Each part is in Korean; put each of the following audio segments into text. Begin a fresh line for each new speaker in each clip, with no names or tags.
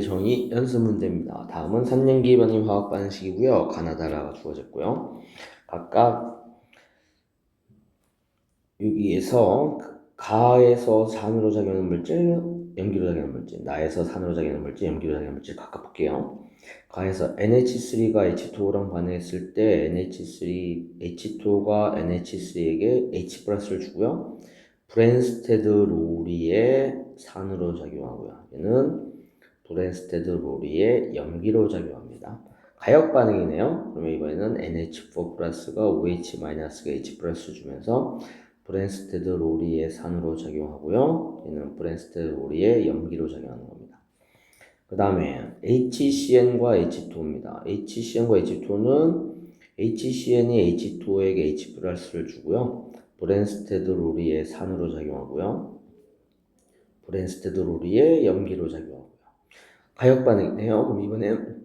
정의 연습 문제입니다. 다음은 3년 기 반응 화학 반식이고요. 가나다라가 주어졌고요. 각각 여기에서 가에서 산으로 작용하는 물질, 염기로 작용하는 물질, 나에서 산으로 작용하는 물질, 염기로 작용하는 물질 각각 볼게요. 가에서 NH3가 H2랑 반응했을 때 NH3, H2가 NH3에게 H 플러스를 주고요. 브랜스테드 로리의 산으로 작용하고요. 얘는 브랜스테드 로리의 염기로 작용합니다. 가역 반응이네요. 그러면 이번에는 NH4 플러스가 OH 마이너스가 H 플러스 주면서 브랜스테드 로리의 산으로 작용하고요. 얘는 브랜스테드 로리의 염기로 작용하는 겁니다. 그 다음에 HCn과 H2입니다. HCn과 H2는 HCn이 H2에게 H 플러스를 주고요. 브랜스테드 로리의 산으로 작용하고요. 브랜스테드 로리의 염기로 작용하고요. 가역 반응이네요. 그럼 이번엔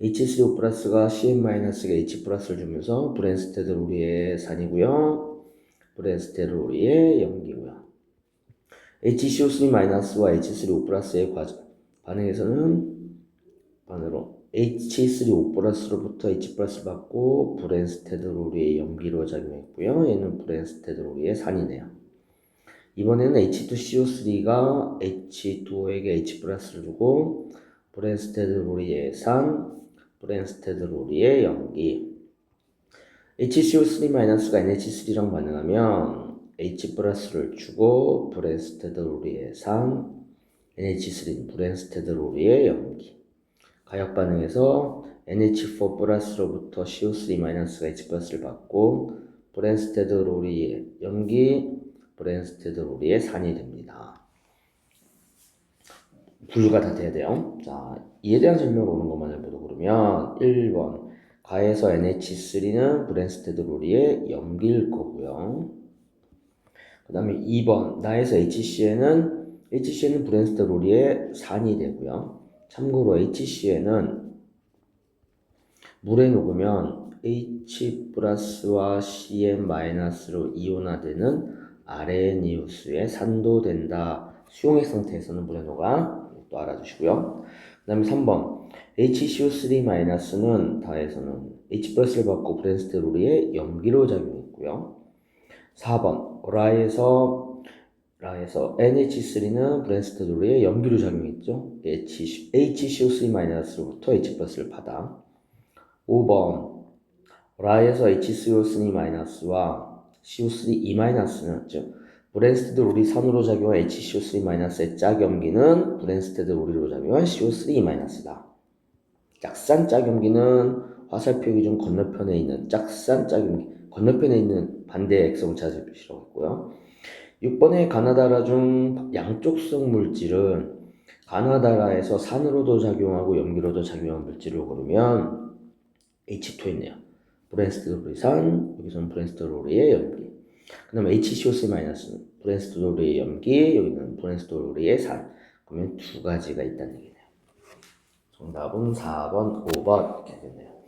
H3O 플러스가 CN-가 H 플러스를 주면서 브랜스테드 로리의 산이고요. 브랜스테드 로리의 염기고요. HCO3-와 H3O 플러스의 반응에서는 반으로 H3O 플러스로부터 H 플러스 받고 브랜스테드 로리의 염기로 작용했고요. 얘는 브랜스테드 로리의 산이네요. 이번에는 H2CO3가 H2O에게 H 플러스를 주고 브랜스테드 로리의 산, 브랜스테드 로리의 염기. HCO3-가 NH3랑 반응하면 H 플러스를 주고 브랜스테드 로리의 산, NH3 브랜스테드 로리의 염기. 가역 반응에서 NH4 플러스로부터 CO3-가 H 플러스를 받고 브랜스테드 로리의 염기 브랜스테드 로리의 산이 됩니다. 분류가 다 돼야 돼요. 자, 이에 대한 설명을 오는 것만을 보도 그러면 1번 가에서 NH3는 브랜스테드 로리의 염기일 거고요. 그 다음에 2번 나에서 HCn은 HCn은 브랜스테드 로리의 산이 되고요. 참고로 HCn은 물에 녹으면 H 플러스와 CN 마이너스로 이온화되는 아레니우스에 산도된다. 수용액 상태에서는 물에 녹아 또 알아주시고요. 그 다음에 3번 HCO3-는 다에서는 H 플러스를 받고 브랜스테롤의 염기로 작용했고요. 4번 라에서 라에서 NH3는 브랜스테롤의 염기로 작용했죠. HCO3-로부터 H 플러스를 받아 5번 라에서 HCO3-와 CO3E- 즉 브랜스테드 로리 산으로 작용한 HCO3-의 짝염기는 브랜스테드 로리로 작용한 CO3-다. 짝산 짝염기는 화살표 기준 건너편에 있는 짝산 짝염기 건너편에 있는 반대의 액성을 찾으시라고 했고요. 6번의 가나다라 중 양쪽성 물질은 가나다라에서 산으로도 작용하고 염기로도 작용하는 물질을 고르면 H2 있네요. 브랜스테드 로리 산, 여기서는 브랜스테드 로리의 염기. 그 다음에 HCO3-는 브랜스테드 로리의 염기, 여기는 브랜스테드 로리의 산. 그러면 두 가지가 있다는 얘기네요. 정답은 4번, 5번 이렇게 되네요.